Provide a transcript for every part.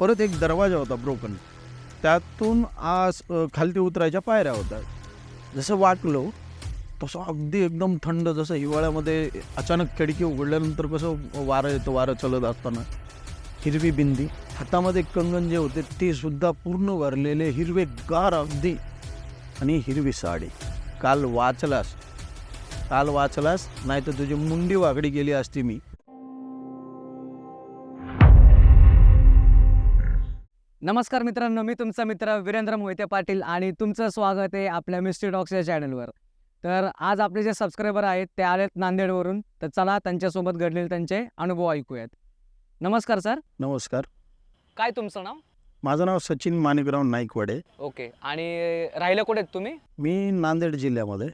परत एक दरवाजा होता ब्रोकन त्यातून आज खालती उतरायच्या पायऱ्या होत्या. जसं वाटलो तसं अगदी एकदम थंड जसं हिवाळ्यामध्ये अचानक खिडकी उघडल्यानंतर कसं वारं येतं वारं चलत असताना. हिरवी बिंदी. हातामध्ये कंगन जे होते ते सुद्धा पूर्ण भरलेले हिरवे गार अगदी. आणि हिरवी साडी. काल वाचलास. काल वाचलास नाही तर तुझी मुंडी वाकडी गेली असती मी. नमस्कार मित्रांनो मी तुमचा मित्र वीरेंद्र मोहिते पाटील आणि तुमचं स्वागत आहे आपल्या मिस्ट्री डॉक्स या चॅनलवर. तर आज आपले जे सबस्क्रायबर आहेत ते आलेत नांदेडवरून. तर चला त्यांच्यासोबत घडलेले त्यांचे अनुभव ऐकूयात. नमस्कार सर नमस्कार. काय तुमचं नाव? माझं नाव सचिन माणिकराव नाईकवाडे. ओके. आणि राहिलं कुठे आहेत तुम्ही? मी नांदेड जिल्ह्यामध्ये.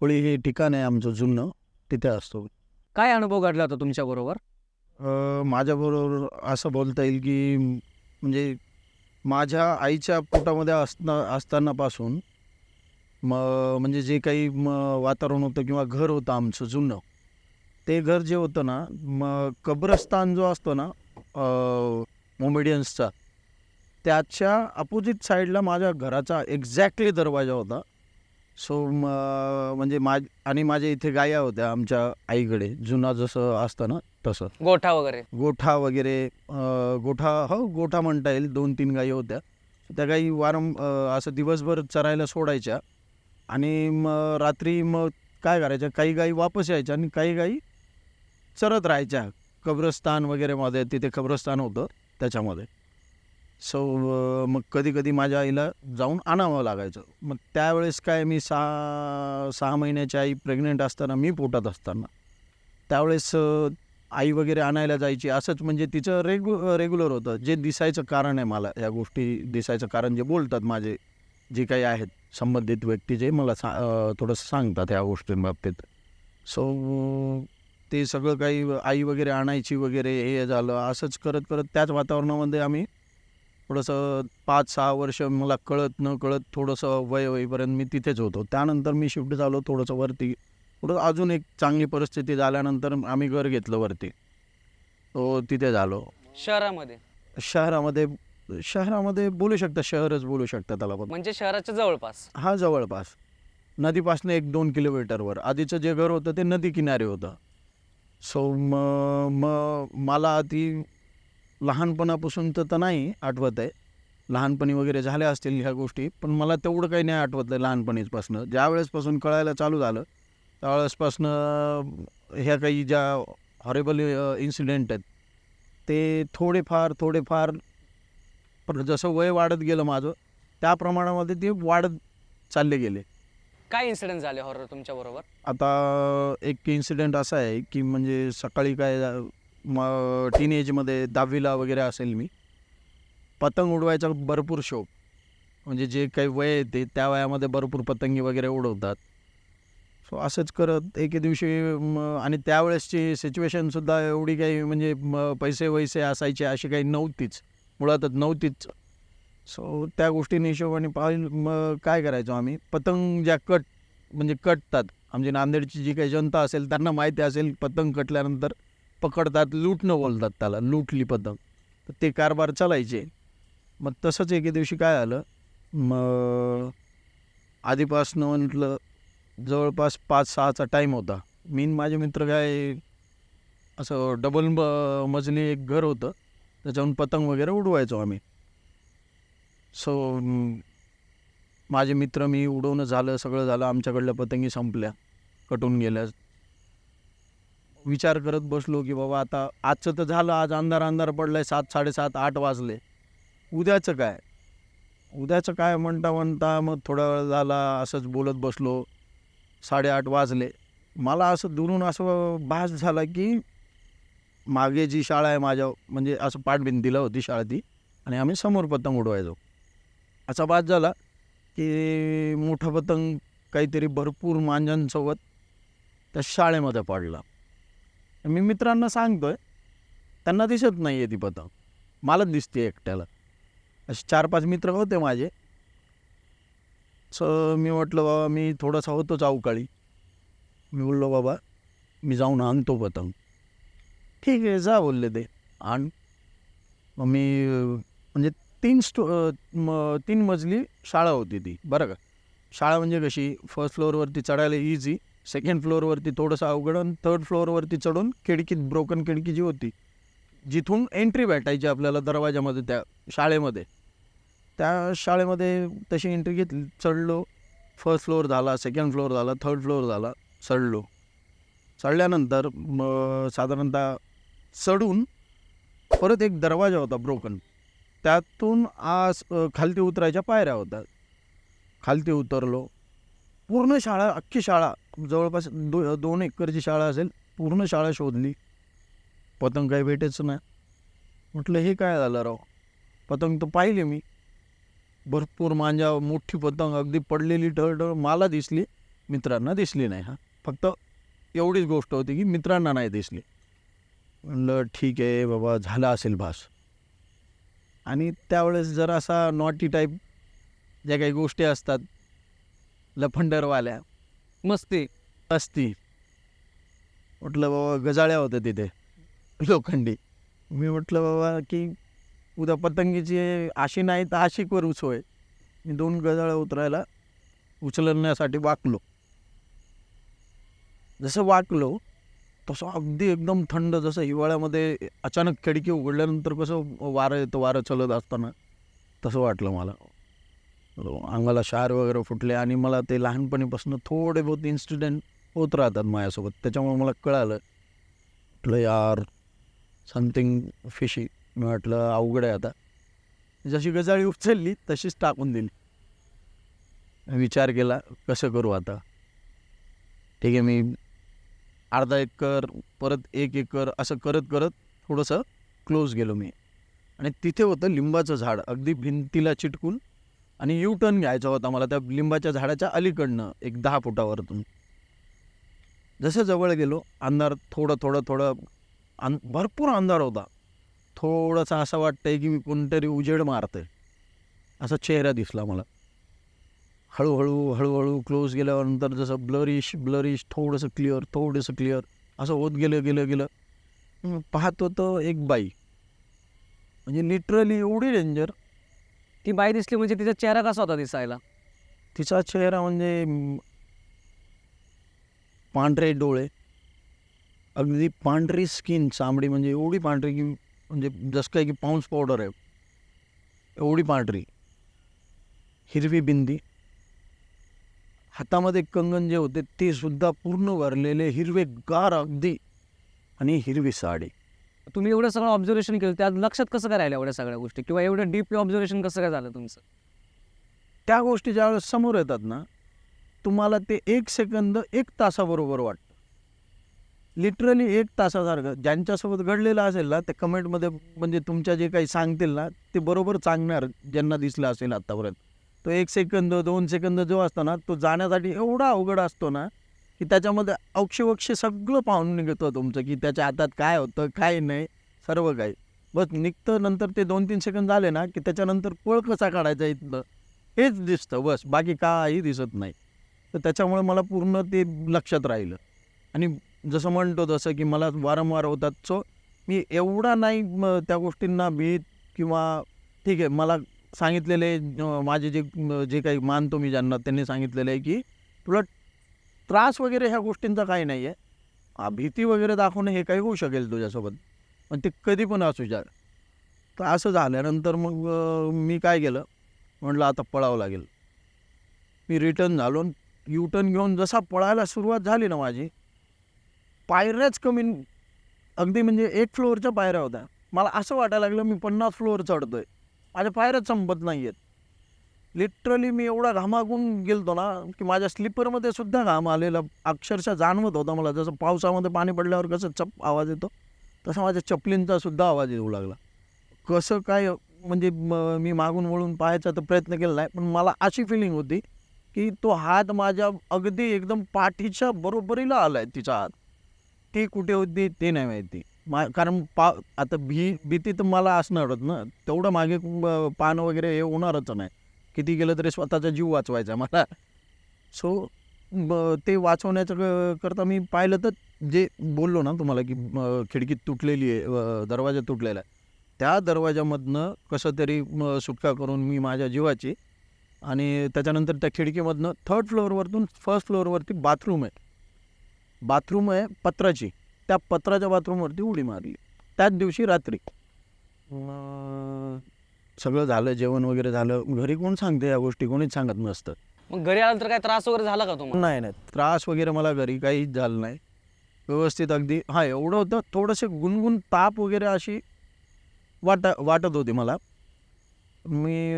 होळी हे ठिकाण आहे आमचं जुनं. तिथे असतो काय अनुभव घडला होता तुमच्याबरोबर? अ, माझ्याबरोबर असं बोलता येईल की म्हणजे माझ्या आईच्या पोटामध्ये असणं असतानापासून म म्हणजे जे काही म वातावरण होतं किंवा घर होतं आमचं जुनं ते घर जे होतं ना मग कब्रस्तान जो असतो ना मोमेडियन्सचा त्याच्या अपोजिट साईडला माझ्या घराचा एक्झॅक्टली दरवाजा होता. सो म म्हणजे माझ आणि माझ्या इथे गाया होत्या आमच्या आईकडे. जुना जसं असतं ना तसं. गोठा वगैरे. गोठा वगैरे अ, गोठा हो गोठा म्हणता येईल. दोन तीन गायी होत्या. त्या गाई वारं असं दिवसभर चरायला सोडायच्या. आणि मग रात्री मग काय करायच्या? काही गाई वापस यायच्या आणि काही गाई चरत राहायच्या. कब्रस्तान वगैरेमध्ये तिथे कब्रस्तान होतं त्याच्यामध्ये. सो मग कधी कधी माझ्या आईला जाऊन आणावं लागायचं. मग त्यावेळेस काय मी सहा सहा महिन्याची आई प्रेग्नेंट असताना मी पोटात असताना. त्यावेळेस आई वगैरे आणायला जायची. असंच म्हणजे तिचं रेगु रेग्युलर होतं. जे दिसायचं कारण आहे मला या गोष्टी दिसायचं कारण जे बोलतात माझे जे काही आहेत संबंधित व्यक्ती जे मला सा थोडंसं सांगतात ह्या गोष्टींबाबतीत. सो ते सगळं काही आई वगैरे आणायची वगैरे हे झालं असंच करत करत त्याच वातावरणामध्ये आम्ही थोडंसं पाच सहा वर्ष मला कळत न कळत थोडंसं वय होईपर्यंत मी तिथेच होतो. त्यानंतर मी शिफ्ट झालो थोडंसं वरती. थोडं अजून एक चांगली परिस्थिती झाल्यानंतर आम्ही घर घेतलं वरती. तो तिथे झालो. शहरामध्ये? शहरामध्ये शहरामध्ये बोलू शकता शहरच बोलू शकता त्याला पण. म्हणजे शहराच्या जवळपास? हा जवळपास. नदीपासून एक दोन किलोमीटरवर. आधीचं जे घर होतं ते नदी किनारी होतं. सो म म मला ती लहानपणापासून तर तर नाही आठवत आहे. लहानपणी वगैरे झाल्या असतील ह्या गोष्टी पण मला तेवढं काही नाही आठवत आहे लहानपणीपासून. ज्या वेळेसपासून कळायला चालू झालं त्यावेळेसपासनं ह्या काही ज्या हॉरेबल इन्सिडेंट आहेत ते थोडेफार थोडेफार जसं वय वाढत गेलं माझं त्या प्रमाणामध्ये ते वाढत चालले गेले. काय इन्सिडेंट झाले हॉरर तुमच्या बरोबर आता एक इन्सिडेंट असा आहे की म्हणजे सकाळी काय मग टीन एजमध्ये दहावीला वगैरे असेल मी. पतंग उडवायचा भरपूर शौक. म्हणजे जे काही वय येते त्या वयामध्ये भरपूर पतंगी वगैरे उडवतात. सो असंच करत एके दिवशी आणि त्यावेळेसची सिच्युएशनसुद्धा एवढी काही म्हणजे म पैसे वैसे असायचे अशी काही नव्हतीच. मुळातच नव्हतीच. सो त्या गोष्टीने हिशोबाने पाहिलं मग काय करायचो आम्ही? पतंग ज्या कट म्हणजे कटतात आमची नांदेडची जी काही जनता असेल त्यांना माहिती असेल पतंग कटल्यानंतर. पकडतात लूटणं बोलतात त्याला लूटली पतंग तर ते कारभार चालायचे. मग तसंच एके दिवशी काय आलं मग आधीपासनं म्हटलं जवळपास पाच सहाचा टाईम होता. मी माझे मित्र काय असं डबल ब मजली एक घर होतं. त्याच्याहून पतंग वगैरे उडवायचो आम्ही. सो माझे मित्र मी उडवणं झालं सगळं झालं. आमच्याकडल्या पतंगी संपल्या कटून गेल्या. विचार करत बसलो की बाबा आता आजचं तर झालं आज अंधार अंधार पडलाय सात साडेसात आठ वाजले. उद्याचं काय? उद्याचं काय म्हणता म्हणता मग थोडा वेळ झाला असंच बोलत बसलो. साडेआठ वाजले. मला असं दुरून असं भास झाला की मागे जी शाळा आहे माझ्या म्हणजे असं पाठभिंतीला होती शाळा ती आणि आम्ही समोर पतंग उडवायचो. असा भास झाला की मोठा पतंग काहीतरी भरपूर मांजांसोबत त्या शाळेमध्ये पडला. मी मित्रांना सांगतोय त्यांना दिसत नाही आहे ती पतंग मलाच दिसते एकट्याला. असे चार पाच मित्र होते माझे. सो मी म्हटलं बाबा मी थोडासा होतोच अवकाळी. मी बोललो बाबा मी जाऊन आणतो पतंग ठीक आहे जा बोलले ते. आण. मग मी म्हणजे तीन स्टो म- तीन मजली शाळा होती ती. बरं का? शाळा म्हणजे कशी? फर्स्ट फ्लोअरवरती चढायला इझी सेकंड फ्लोअरवरती थोडंसं अवघड आणि थर्ड फ्लोअरवरती चढून खिडकीत ब्रोकन खिडकी जी होती जिथून एंट्री भेटायची आपल्याला दरवाजामध्ये त्या शाळेमध्ये. त्या शाळेमध्ये तशी एंट्री घेतली चढलो. फर्स्ट फ्लोअर झाला सेकंड फ्लोअर झाला थर्ड फ्लोअर झाला चढलो. चढल्यानंतर मग साधारणतः चढून परत एक दरवाजा होता ब्रोकन त्यातून आज खालती उतरायच्या पायऱ्या होत्या. खालती उतरलो. पूर्ण शाळा अख्खी शाळा जवळपास दो दोन एकरची शाळा असेल पूर्ण शाळा शोधली. पतंग काही भेटेच नाही. म्हटलं हे काय झालं राव? पतंग तर पाहिले मी. भरपूर मांजा मोठी पतंग अगदी पडलेली टळटळ मला दिसली मित्रांना दिसली नाही हा. फक्त एवढीच गोष्ट होती की मित्रांना नाही दिसली. म्हणलं ठीक आहे बाबा झाला असेल भास. आणि त्यावेळेस जरासा नॉटी टाईप ज्या काही गोष्टी असतात लफंडरवाल्या मस्ती. असती म्हटलं बाबा गजाळ्या होत्या तिथे लोखंडी. मी म्हटलं बाबा की उद्या पतंगीची आशी नाही तर आशिकवर उसोय मी दोन गजाळ्या उतरायला उचलण्यासाठी वाकलो. जसं वाकलो तसं अगदी एकदम थंड जसं हिवाळ्यामध्ये अचानक खिडकी उघडल्यानंतर कसं वारं येतं वारं चलत असताना तसं वाटलं मला. हो, अंगाला शार वगैरे फुटले आणि मला ते लहानपणीपासून थोडे बहुत इन्सिडेंट होत राहतात माझ्यासोबत. त्याच्यामुळे मला कळालं म्हटलं यार समथिंग फिशी मी म्हटलं अवघड आहे आता. जशी गजाळी उचलली तशीच टाकून दिली. विचार केला कसं करू आता? ठीक आहे मी अर्धा एकर परत एक एकर असं करत करत थोडंसं क्लोज गेलो मी. आणि तिथे होतं लिंबाचं झाड अगदी भिंतीला चिटकून आणि यू टर्न घ्यायचा होता मला त्या लिंबाच्या झाडाच्या अलीकडनं एक दहा फुटावरतून. जसं जवळ गेलो अंधार थोडं थोडं थोडं अं भरपूर अंधार होता. थोडंसं असं वाटतंय की मी कोणतरी उजेड मारतंय. असा चेहरा दिसला मला. हळूहळू हळूहळू क्लोज गेल्यानंतर जसं ब्लरिश ब्लरिश थोडंसं क्लिअर थोडंसं क्लिअर असं होत गेलं गेलं गेलं. पाहतो पाहत होतं एक बाई. म्हणजे लिटरली एवढी डेंजर ती बाई दिसली म्हणजे तिचा चेहरा कसा होता दिसायला? तिचा चेहरा म्हणजे म, पांढरे डोळे अगदी पांढरी स्किन चामडी म्हणजे एवढी पांढरी की म्हणजे जसं काय की पाऊन्स पावडर आहे. एवढी पांढरी. हिरवी बिंदी. हातामध्ये कंगन जे होते ते सुद्धा पूर्ण भरलेले हिरवे गार अगदी आणि हिरवी साडी. तुम्ही एवढं सगळं ऑब्झर्वेशन केलं त्यात लक्षात कसं काय राहिलं एवढ्या सगळ्या गोष्टी? किंवा एवढं डीप ऑब्झर्वेशन कसं काय झालं तुमचं? त्या गोष्टी ज्यावेळेस समोर येतात ना तुम्हाला ते एक सेकंद एक तासाबरोबर वाटतं. लिटरली एक तासासारखं. ज्यांच्यासोबत घडलेलं असेल ना ते कमेंटमध्ये म्हणजे तुमच्या जे काही सांगतील ना ते बरोबर सांगणार ज्यांना दिसलं असेल आत्तापर्यंत तो एक सेकंद दोन सेकंद जो असतो ना तो जाण्यासाठी एवढा अवघड असतो ना की त्याच्यामध्ये अक्षवक्ष सगळं पाहून निघतं तुमचं की त्याच्या हातात काय होतं काय नाही सर्व काही. बस निघतं नंतर ते दोन तीन सेकंद झाले ना की त्याच्यानंतर पळ कसा काढायचा इथलं? हेच दिसतं बस. बाकी काही दिसत नाही. तर त्याच्यामुळे मला पूर्ण ते लक्षात राहिलं. आणि जसं म्हणतो तसं की मला वारंवार होतात सो मी एवढा नाही त्या गोष्टींना भीत किंवा ठीक आहे मला सांगितलेले माझे जे जे काही मानतो मी ज्यांना त्यांनी सांगितलेलं आहे की तुला त्रास वगैरे ह्या गोष्टींचा काही नाही आहे. भीती वगैरे दाखवणं हे काही होऊ शकेल तुझ्यासोबत. पण ते कधी पण असू शकत तर असं झाल्यानंतर मग मी काय केलं? म्हटलं आता पळावं लागेल. मी रिटर्न झालो यू टर्न घेऊन जसा पळायला सुरुवात झाली ना माझी पायऱ्याच कमी अगदी म्हणजे एक फ्लोअरच्या पायऱ्या होत्या. मला असं वाटायला लागलं मी पन्नास फ्लोअर चढतो आहे माझ्या पायऱ्याच संपत नाही आहेत लिटरली मी एवढा घामागून गेलतो ना की माझ्या स्लीपरमध्ये सुद्धा घाम आलेला अक्षरशः जाणवत होता मला. जसं पावसामध्ये पाणी पडल्यावर कसं चप आवाज येतो तसा माझ्या चपलींचा सुद्धा आवाज येऊ लागला. कसं काय म्हणजे म- मी मागून वळून पाहायचा तर प्रयत्न केला नाही पण मला अशी फिलिंग होती की तो हात माझ्या अगदी एकदम पाठीच्या बरोबरीला आला आहे तिचा हात. ती कुठे होती ते नाही माहिती. मा कारण पा आता भी भीती तर मला असणारच ना. तेवढं मागे पान वगैरे हे होणारच नाही. किती गेलं तरी स्वतःचा जीव वाचवायचा मला. सो ब ते वाचवण्याचं क- करता मी पाहिलं तर जे बोललो ना तुम्हाला की खिडकी तुटलेली आहे दरवाजा तुटलेला आहे. त्या दरवाजामधनं कसं तरी सुटका करून मी माझ्या जीवाची आणि त्याच्यानंतर त्या खिडकीमधनं थर्ड फ्लोअरवरतून फर्स्ट फ्लोअरवरती बाथरूम आहे. बाथरूम आहे पत्राची. त्या पत्राच्या बाथरूमवरती उडी मारली. त्याच दिवशी रात्री. सगळं झालं जेवण वगैरे झालं. घरी कोण सांगते या गोष्टी? कोणीच सांगत नसतं. मग घरी आल्यानंतर काय त्रास वगैरे झाला का तुम्हाला? नाही नाही. त्रास वगैरे मला घरी काहीच झालं नाही. व्यवस्थित अगदी हां एवढं होतं. थोडंसं गुणगुण ताप वगैरे अशी वाट वाटत होती मला. मी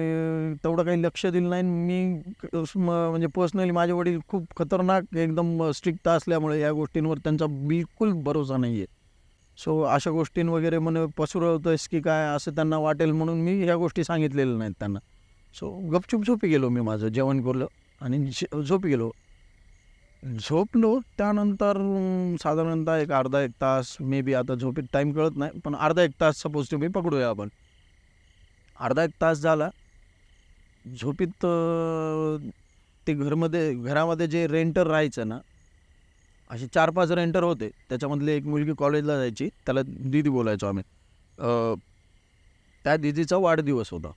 तेवढं काही लक्ष दिलं नाही. म- म्हणजे पर्सनली माझे वडील खूप खतरनाक एकदम स्ट्रिक्ट असल्यामुळे या गोष्टींवर त्यांचा बिलकुल भरोसा नाही आहे सो अशा गोष्टीं वगैरे म्हणे पसरवतोयस की काय असं त्यांना वाटेल म्हणून मी ह्या गोष्टी सांगितलेल्या नाहीत त्यांना. सो गपचूप झोपी गेलो मी माझं जेवण करलं आणि झोपी गेलो. झोपलो त्यानंतर साधारणतः एक अर्धा एक तास मे बी आता झोपेत टाईम कळत नाही पण अर्धा एक तास सपोज तुम्ही पकडूया आपण. अर्धा एक तास झाला. झोपीत ते घरमध्ये घरामध्ये जे रेंटर राहायचं ना असे चार पाच रेंटर होते. त्याच्यामधले एक मुलगी कॉलेजला जायची. त्याला दीदी बोलायचो आम्ही. त्या दीदीचा वाढदिवस होता.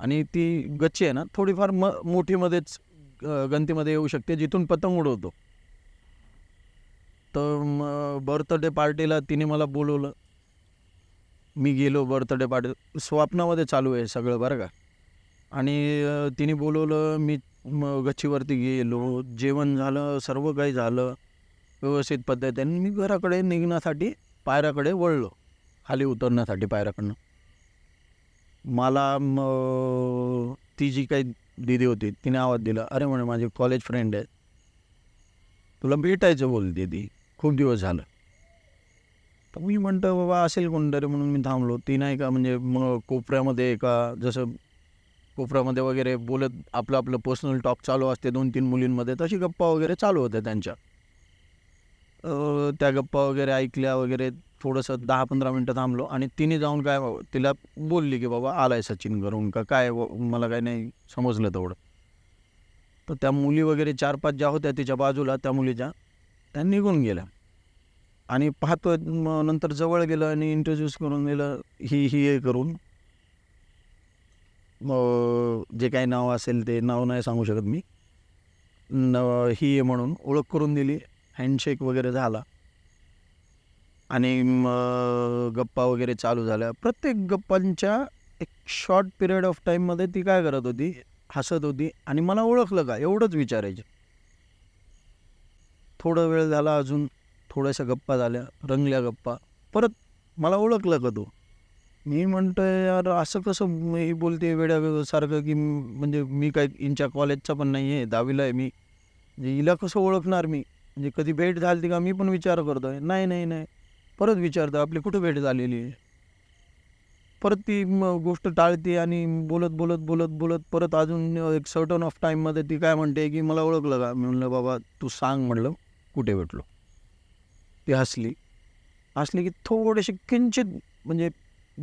आणि ती गच्ची आहे ना थोडीफार म मोठीमध्येच गणतीमध्ये येऊ शकते जिथून पतंग उडवतो. तर मग बर्थडे पार्टीला तिने मला बोलवलं. मी गेलो बर्थडे पार्टी स्वप्नामध्ये चालू आहे सगळं बरं का. आणि तिने बोलवलं मी मग गच्चीवरती गेलो. जेवण झालं सर्व काही झालं. व्यवस्थित पद्धतीने मी घराकडे निघण्यासाठी पायऱ्याकडे वळलो. खाली उतरण्यासाठी पायऱ्याकडनं. मला मग ती जी काही दिदी होती तिने आवाज दिला अरे म्हणे माझे कॉलेज फ्रेंड आहे. तुला भेटायचं बोलते ती खूप दिवस झालं. तर मी म्हणतो बाबा असेल कोणतरी म्हणून मी थांबलो. ती नाही का म्हणजे मग कोपऱ्यामध्ये एका जसं कोपऱ्यामध्ये वगैरे बोलत आपलं आपलं पर्सनल टॉक चालू असते दोन तीन मुलींमध्ये. तशी गप्पा वगैरे चालू होत्या त्यांच्या. त्या गप्पा वगैरे ऐकल्या वगैरे थोडंसं दहा पंधरा मिनटं थांबलो आणि तिने जाऊन काय तिला बोलली की बाबा आलाय सचिन करून का? काय मला काय नाही समजलं तेवढं. तर त्या मुली वगैरे चार पाच ज्या होत्या तिच्या बाजूला त्या मुलीच्या त्या निघून गेल्या. आणि पाहतो मग नंतर जवळ गेलं आणि इंट्रोड्यूस करून दिलं ही ही हे करून. जे काही नाव असेल ते नाव नाही सांगू शकत मी. न ही आहे म्हणून ओळख करून दिली. हँडशेक वगैरे झाला. आणि गप्पा वगैरे चालू झाल्या. प्रत्येक गप्पांच्या एक शॉर्ट पिरियड ऑफ टाईममध्ये ती काय करत होती? हसत होती. आणि मला ओळखलं का? एवढंच विचारायचं. थोडा वेळ झाला अजून. थोड्याशा गप्पा झाल्या. रंगल्या गप्पा. परत मला ओळखलं का तू? मी म्हणतो यार असं कसं मी बोलते वेड्या सारखं की म्हणजे मी काय इंच्या कॉलेजचा पण नाही आहे दहावीला आहे मी. म्हणजे हिला कसं ओळखणार मी? म्हणजे कधी भेट झाली का मी पण विचार करतोय. नाही नाही नाही. परत विचारतो आपली कुठं भेट झालेली आहे? परत ती गोष्ट टाळते आणि बोलत बोलत बोलत बोलत परत अजून एक सर्टन ऑफ टाईममध्ये ती काय म्हणते की मला ओळखलं का? मी म्हणलं बाबा तू सांग म्हणलं कुठे भेटलो? ती हसली. हसली की थोडेसे किंचित म्हणजे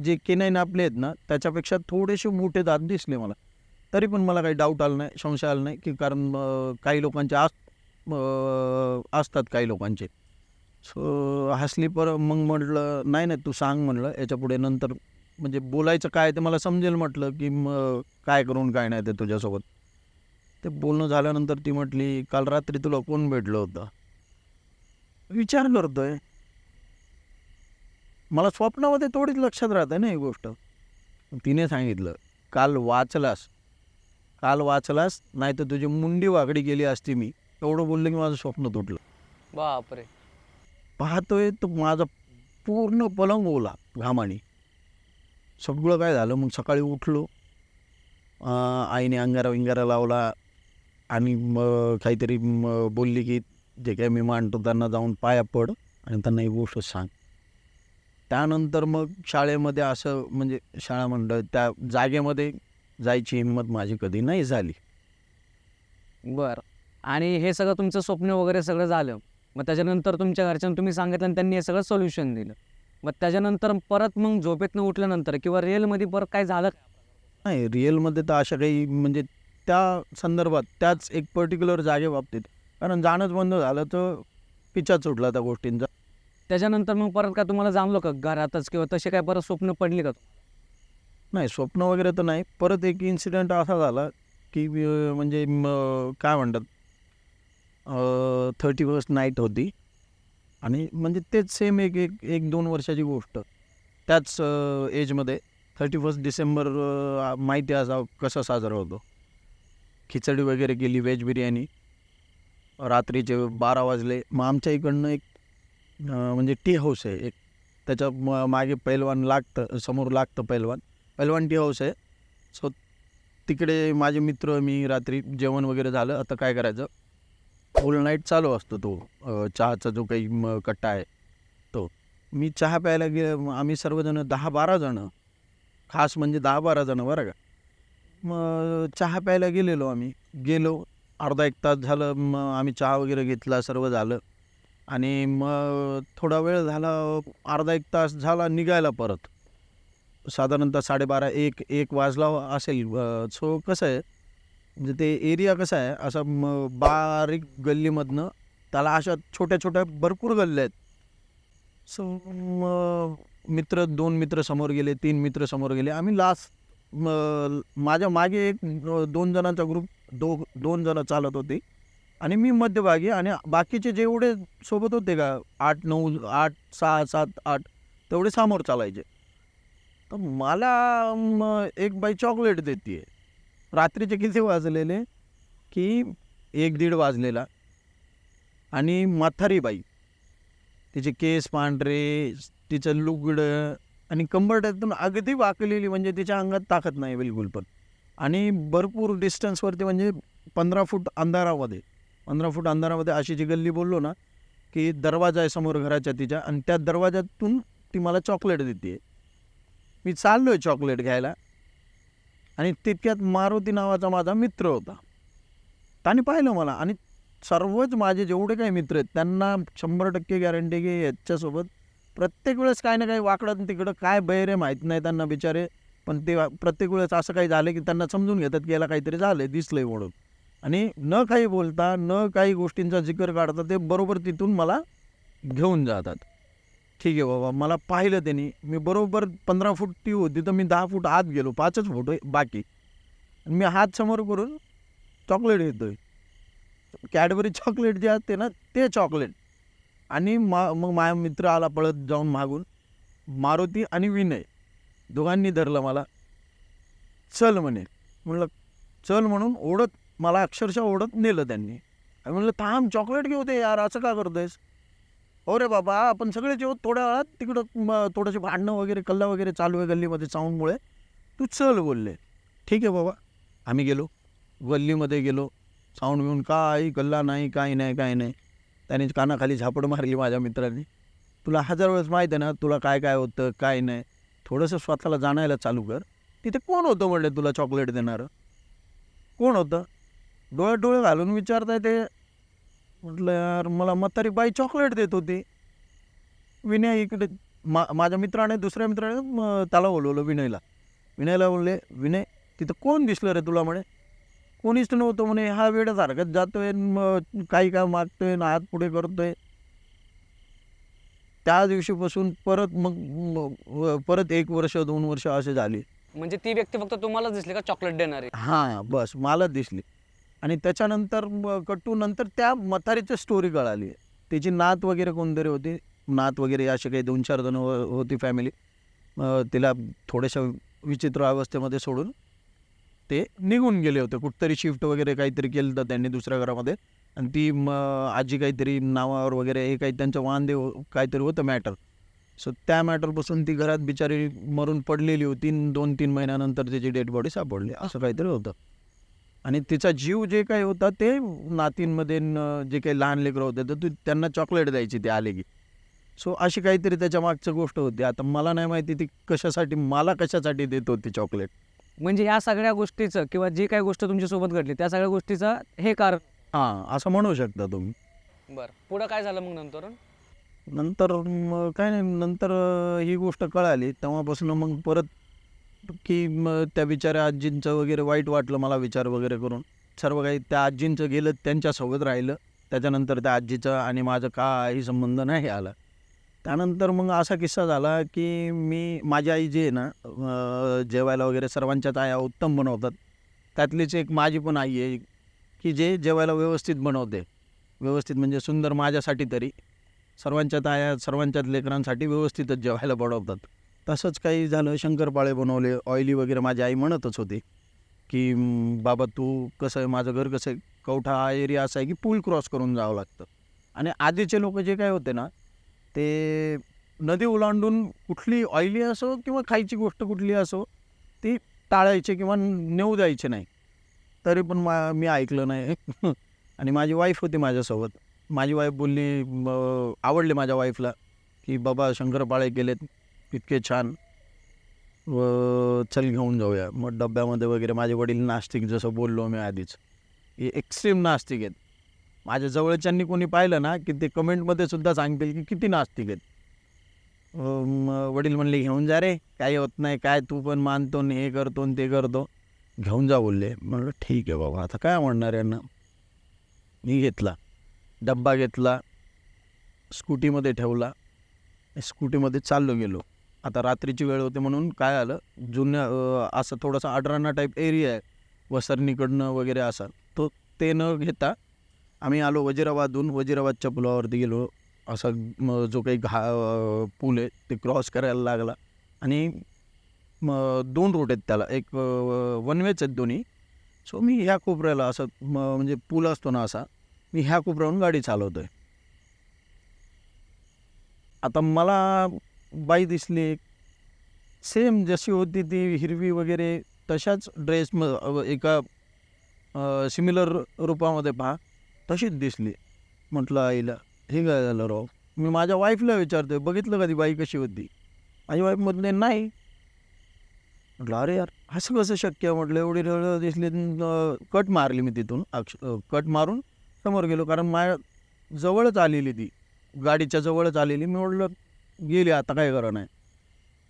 जे केनाईन आपले आहेत ना त्याच्यापेक्षा थोडेसे मोठे दात दिसले मला. तरी पण मला काही डाऊट आला नाही संशय आला नाही की कारण काही लोकांचे आस असतात काही लोकांचे. सो हसली पर मग म्हटलं नाही नाही तू सांग म्हटलं. याच्यापुढे नंतर म्हणजे बोलायचं काय ते मला समजेल म्हटलं की मग काय करून काय नाही ते तुझ्यासोबत. ते बोलणं झाल्यानंतर ती म्हटली काल रात्री तुला कोण भेटलं होतं? विचार करतोय मला स्वप्नामध्ये थोडीच लक्षात राहते ना ही गोष्ट. तिने सांगितलं काल वाचलास. काल वाचलास नाही तर तुझी मुंडी वाकडी गेली असती मी. एवढं बोललं की माझं स्वप्न तुटलं. बापरे. पाहतोय तर माझा पूर्ण पलंग ओला घामाने. सगळं काय झालं? मग सकाळी उठलो. आईने अंगारा विंगारा लावला आणि मग काहीतरी बोलली की जे काही मी मांडतो त्यांना जाऊन पाया पड आणि त्यांना ही गोष्ट सांग. त्यानंतर मग शाळेमध्ये असं म्हणजे शाळा म्हणलं त्या जागेमध्ये जायची हिंमत माझी कधी नाही झाली. बर. आणि हे सगळं तुमचं स्वप्न वगैरे सगळं झालं. मग त्याच्यानंतर तुमच्या घरच्यांना तुम्ही सांगितलं आणि त्यांनी हे सगळं सोल्युशन दिलं. मग त्याच्यानंतर परत मग झोपेतनं उठल्यानंतर किंवा रिअलमध्ये परत काय झालं? का? नाही रिअलमध्ये तर अशा काही म्हणजे त्या संदर्भात त्याच एक पर्टिक्युलर जागे बाबतीत कारण जाणंच बंद झालं तर पिच्छा सुटला त्या गोष्टींचा. त्याच्यानंतर मग परत काय तुम्हाला जाणलो का घरातच किंवा तसे काय परत स्वप्न पडले का? नाही स्वप्न वगैरे तर नाही. परत एक इन्सिडेंट असा झाला की म्हणजे काय म्हणतात थर्टी फर्स्ट नाईट होती. आणि म्हणजे तेच सेम एक एक एक दोन वर्षाची गोष्ट. त्याच एजमध्ये थर्टी फर्स्ट डिसेंबर माहिती असा कसा साजरा होतो. खिचडी वगैरे केली व्हेज बिर्याणी. रात्रीचे बारा वाजले. मग आमच्या इकडनं एक म्हणजे टी हाऊस आहे. एक त्याच्या म- मागे पैलवान लागतं समोर लागतं पैलवान. पैलवान टी हाऊस आहे. सो तिकडे माझे मित्र मी रात्री जेवण वगैरे झालं. आता काय करायचं? होल नाईट चालू असतो तो. चहाचा जो काही म, कट्टा आहे तो. मी चहा प्यायला गे आम्ही सर्वजण दहा बारा जणं. खास म्हणजे दहा बारा जणं बरं का. मग चहा प्यायला गेलेलो आम्ही. गेलो. अर्धा एक तास झालं मग आम्ही चहा वगैरे घेतला सर्व झालं. आणि मग थोडा वेळ झाला अर्धा एक तास झाला निघायला परत. साधारणतः साडेबारा एक एक वाजला असेल. सो कसं आहे म्हणजे ते एरिया कसा आहे असा म बारीक गल्लीमधनं त्याला अशा छोट्या छोट्या भरपूर गल्ल्या आहेत. सो मग मित्र दोन मित्र समोर गेले तीन मित्र समोर गेले. आम्ही लास्ट माझ्या मागे एक दोन जणांचा ग्रुप दो दोन जणं चालत होते. आणि मी मध्यभागी आणि बाकीचे जेवढे सोबत होते का आठ नऊ आठ सहा सात आठ तेवढे समोर चालायचे. तर मला एक बाई चॉकलेट देते रात्रीचे किती वाजलेले? की एक दीड वाजलेला. आणि म्हातारी बाई. तिचे केस पांढरे तिचं लुगडं आणि कंबरट्यातून अगदी वाकलेली म्हणजे तिच्या अंगात ताकद नाही बिलकुल पण. आणि भरपूर डिस्टन्सवरती म्हणजे पंधरा फूट अंधारामध्ये. पंधरा फूट अंधारामध्ये अशी जी गल्ली बोललो ना की दरवाजा आहे समोर घराच्या तिच्या आणि त्या दरवाजातून ती मला चॉकलेट देते. मी चाललो आहे चॉकलेट घ्यायला आणि तितक्यात मारुती नावाचा माझा मित्र होता. त्याने पाहिलं मला आणि सर्वच माझे जेवढे काही मित्र आहेत त्यांना शंभर टक्के गॅरंटी घे याच्यासोबत प्रत्येक वेळेस काय ना काही वाकडं तिकडं काय बैर आहे माहीत नाही त्यांना बिचारे पण ते प्रत्येक वेळेस असं काही झालं की त्यांना समजून घेतात की याला काहीतरी झालं आहे दिसलं आहे म्हणून. आणि न काही बोलता न काही गोष्टींचा जिकर काढता ते बरोबर तिथून मला घेऊन जातात. ठीक आहे बाबा मला पाहिलं त्यांनी. मी बरोबर पंधरा फूट ती होती तर मी दहा फूट आत गेलो पाचच फूट आहे बाकी. आणि मी हात समोर करून चॉकलेट घेतोय. कॅडबरी चॉकलेट जे असते ना ते चॉकलेट. आणि मा मग माझा मित्र आला पळत जाऊन मागून. मारुती आणि विनय दोघांनी धरलं मला. चल म्हणे. म्हणलं चल म्हणून ओढत मला अक्षरशः ओढत नेलं त्यांनी. आणि म्हणलं थांब चॉकलेट घेऊ दे यार असं का करतोयस? हो रे बाबा आपण सगळे जेव्हा थोड्या वेळात तिकडं म, थोडंसे भांडणं वगैरे कल्ला वगैरे चालू आहे गल्लीमध्ये साऊंडमुळे. तू चल बोलले. ठीक आहे बाबा. आम्ही गेलो. गल्लीमध्ये गेलो. साऊंड घेऊन काही गल्ला नाही काही नाही काही नाही. त्याने कानाखाली झापड मारली माझ्या मित्रांनी. तुला हजार वेळेस माहीत आहे ना तुला काय काय होतं काय नाही. थोडंसं स्वतःला जाणायला चालू कर. तिथे कोण होतं म्हणलं तुला चॉकलेट देणारं? कोण होतं? डोळे डोळे घालून विचारताय ते. म्हटलं यार मला म्हातारी बाई चॉकलेट देत होती. विनय इकडे मा माझ्या मित्राने दुसऱ्या मित्राने त्याला बोलवलं विनयला. विनयला बोलले विनय तिथं कोण दिसलं रे तुला म्हणे? कोणीच नव्हतं म्हणे हा वेळासारखाच जातोय न मग काही काय मागतोय ना हात पुढे करतोय. त्या दिवशीपासून परत मग परत एक वर्ष दोन वर्ष असे झाली. म्हणजे ती व्यक्ती फक्त तुम्हालाच दिसली का चॉकलेट देणारी? हां बस मला दिसली. आणि त्याच्यानंतर म- कट्टू नंतर त्या मथारीची स्टोरी कळाली. त्याची नात वगैरे कोणतरी होती. नात वगैरे असे काही दोन चार जण हो-, होती फॅमिली तिला थोड्याशा विचित्र अवस्थेमध्ये सोडून ते निघून गेले होते. कुठतरी शिफ्ट वगैरे काहीतरी केलं होतं त्यांनी दुसऱ्या घरामध्ये. आणि ती मग आजी काहीतरी नावावर वगैरे हे काही त्यांचं वांदे हो- काहीतरी होतं मॅटर सो त्या मॅटरपासून ती घरात बिचारी मरून पडलेली होती. दोन तीन महिन्यानंतर त्याची डेड बॉडी सापडली. असं काहीतरी होतं. आणि तिचा जीव जे काही होता ते नातींमध्ये जे काही लहान लेकरं होते तर ती त्यांना चॉकलेट द्यायची ते आले की सो अशी काहीतरी त्याच्या मागचं गोष्ट होती. आता मला नाही माहिती ती कशासाठी मला कशासाठी देत होती चॉकलेट म्हणजे या सगळ्या गोष्टीचं किंवा जी काही गोष्ट तुमच्यासोबत घडली त्या सगळ्या गोष्टीचं हे कारण? हां असं म्हणू शकता तुम्ही. बरं. पुढं काय झालं मग नंतर? नंतर काय नाही नंतर ही गोष्ट कळाली. तेव्हापासून मग परत की मग त्या बिचाऱ्या आजींचं वगैरे वाईट वाटलं मला विचार वगैरे करून. सर्व काही त्या आजींचं गेलं त्यांच्यासोबत राहिलं. त्याच्यानंतर त्या आजीचं आणि माझं काही संबंध नाही आला. त्यानंतर मग असा किस्सा झाला की मी माझी आई जी आहे ना जेवायला वगैरे सर्वांच्याच आया उत्तम बनवतात. त्यातलीच एक माझी पण आई आहे की जे जेवायला व्यवस्थित बनवते. व्यवस्थित म्हणजे सुंदर माझ्यासाठी तरी. सर्वांच्यात आया सर्वांच्याच लेकरांसाठी व्यवस्थितच जेवायला बनवतात. तसंच काही झालं शंकरपाळे बनवले ऑइली वगैरे माझी आई म्हणतच होती की बाबा तू कसं आहे माझं घर कसं आहे? कवठा हा एरिया असा आहे की पूल क्रॉस करून जावं लागतं. आणि आधीचे लोक जे काय होते ना ते नदी ओलांडून कुठली ऑइली असो किंवा खायची गोष्ट कुठली असो ती टाळायचे किंवा नेऊ द्यायचे नाही. तरी पण मा मी ऐकलं नाही. आणि माझी वाईफ होती माझ्यासोबत. माझी वाईफ बोलली आवडली आवडले माझ्या वाईफला की बाबा शंकरपाळे गेलेत इतके छान व चल घेऊन जाऊया. मग डब्यामध्ये वगैरे माझे वडील नास्तिक जसं बोललो मी आधीच. हे एक्स्ट्रीम नास्तिक आहेत. माझ्या जवळच्यांनी कोणी पाहिलं ना की ते कमेंटमध्ये सुद्धा सांगतील की किती नास्तिक आहेत. वडील म्हणले घेऊन जा रे काही होत नाही काय तू पण मानतो आणि हे करतो आणि ते करतो. घेऊन जा बोलले. म्हणलं ठीक आहे बाबा आता काय म्हणणार यांना? मी घेतला. डब्बा घेतला. स्कूटीमध्ये ठेवला. स्कूटीमध्ये चाललो गेलो. आता रात्रीची वेळ होते म्हणून काय आलं? जुन्या असं थोडासा अडराणा टाईप एरिया आहे. वसरणीकडनं वगैरे असा. तो ते न घेता आम्ही आलो वजिराबादहून वजिराबादच्या पुलावरती गेलो. असा जो काही घा पूल आहे ते क्रॉस करायला लागला. आणि मग दोन रूट आहेत त्याला. एक वन वेच आहेत दोन्ही. सो मी ह्या कोपऱ्याला असं म्हणजे पूल असतो ना असा मी ह्या कोपऱ्याहून गाडी चालवतो आहे आता मला बाई दिसली. सेम जशी होती ती हिरवी वगैरे तशाच ड्रेस म एका सिमिलर रूपामध्ये पहा तशीच दिसली. म्हटलं आईला हे काय झालं राव? मी माझ्या वाईफला विचारतोय बघितलं का ती बाई कशी होती? माझी वाईफ म्हटले नाही. म्हटलं अरे यार असं कसं शक्य? म्हटलं एवढी रळ दिसली कट मारली मी तिथून अक्ष कट मारून समोर गेलो कारण माझ्या जवळच आलेली ती गाडीच्या जवळच आलेली. मी म्हटलं गेली आता काय करा नाही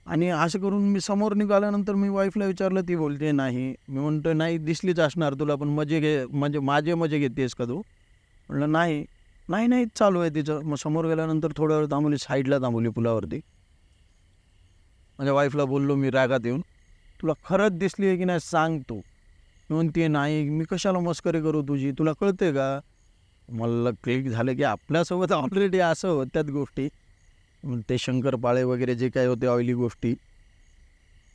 आणि असं करून मी समोर निघाल्यानंतर मी वाईफला विचारलं ती बोलते नाही. मी म्हणतो नाही दिसलीच असणार तुला पण मजे घे म्हणजे माझे मजे घेतेस का तू? म्हटलं नाही. नाही नाही चालू आहे तिचं. मग समोर गेल्यानंतर थोड्या वेळ थांबवली साईडला थांबवली पुलावरती. माझ्या वाईफला बोललो मी रागात येऊन तुला खरंच दिसली आहे की नाही सांग तू. मी म्हणते नाही मी कशाला मस्करी करू तुझी? तुला कळते का? मला क्लिक झालं की आपल्यासोबत ऑलरेडी असं होत्यात गोष्टी. ते शंकरपाळे वगैरे जे काही होते ऑइली गोष्टी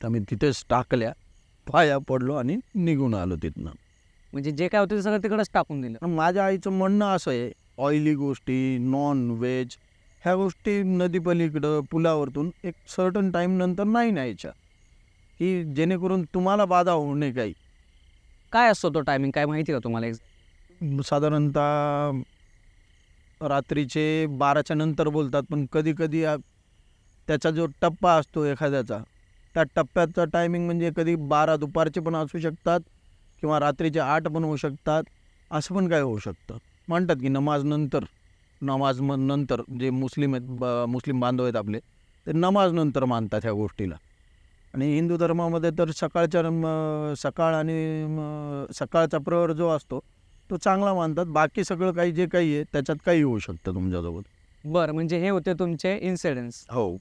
तर मी तिथेच टाकल्या पाया पडलो आणि निघून आलो तिथनं. म्हणजे जे काय होतं ते सगळं तिकडंच टाकून दिलं. पण माझ्या आईचं म्हणणं असं आहे ऑइली गोष्टी नॉन व्हेज ह्या गोष्टी नदीपलीकडं पुलावरतून एक सर्टन टाईम नंतर नाही न्यायच्या. की जेणेकरून तुम्हाला बाधा होऊ नये काही. काय असतो तो टायमिंग काय माहिती का तुम्हाला? एक साधारणतः रात्रीचे बाराच्या नंतर बोलतात पण कधी कधी त्याचा जो टप्पा असतो एखाद्याचा त्या टप्प्याचा टायमिंग म्हणजे कधी बारा दुपारचे पण असू शकतात किंवा रात्रीचे आठ पण होऊ शकतात असं पण काय होऊ शकतं. म्हणतात की नमाज नंतर नमाज म नंतर जे मुस्लिम आहेत ब मुस्लिम बांधव आहेत आपले ते नमाज नंतर मानतात ह्या गोष्टीला. आणि हिंदू धर्मामध्ये तर सकाळच्या सकाळ आणि सकाळचा प्रहर जो असतो तो चांगला मानतात. बाकी सगळं काही जे काही आहे त्याच्यात काही होऊ शकतं तुमच्यासोबत. बरं म्हणजे हे होते तुमचे इन्सिडेंट्स हो.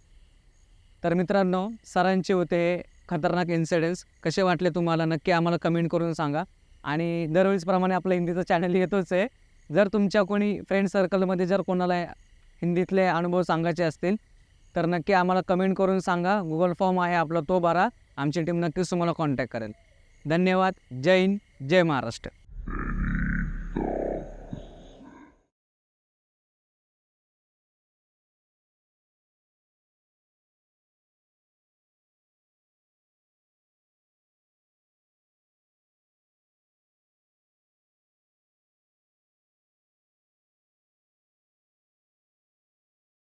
तर मित्रांनो सरांचे होते हे खतरनाक इन्सिडेंट्स कसे वाटले तुम्हाला? नक्की आम्हाला कमेंट करून सांगा. आणि दरवेळेसप्रमाणे आपलं हिंदीचं चॅनल येतोच आहे. जर तुमच्या कोणी फ्रेंड सर्कलमध्ये जर कोणाला हिंदीतले अनुभव सांगायचे असतील तर नक्की आम्हाला कमेंट करून सांगा. गुगल फॉर्म आहे आपला तो भरा. आमची टीम नक्कीच तुम्हाला कॉन्टॅक्ट करेल. धन्यवाद. जय हिंद. जय महाराष्ट्र.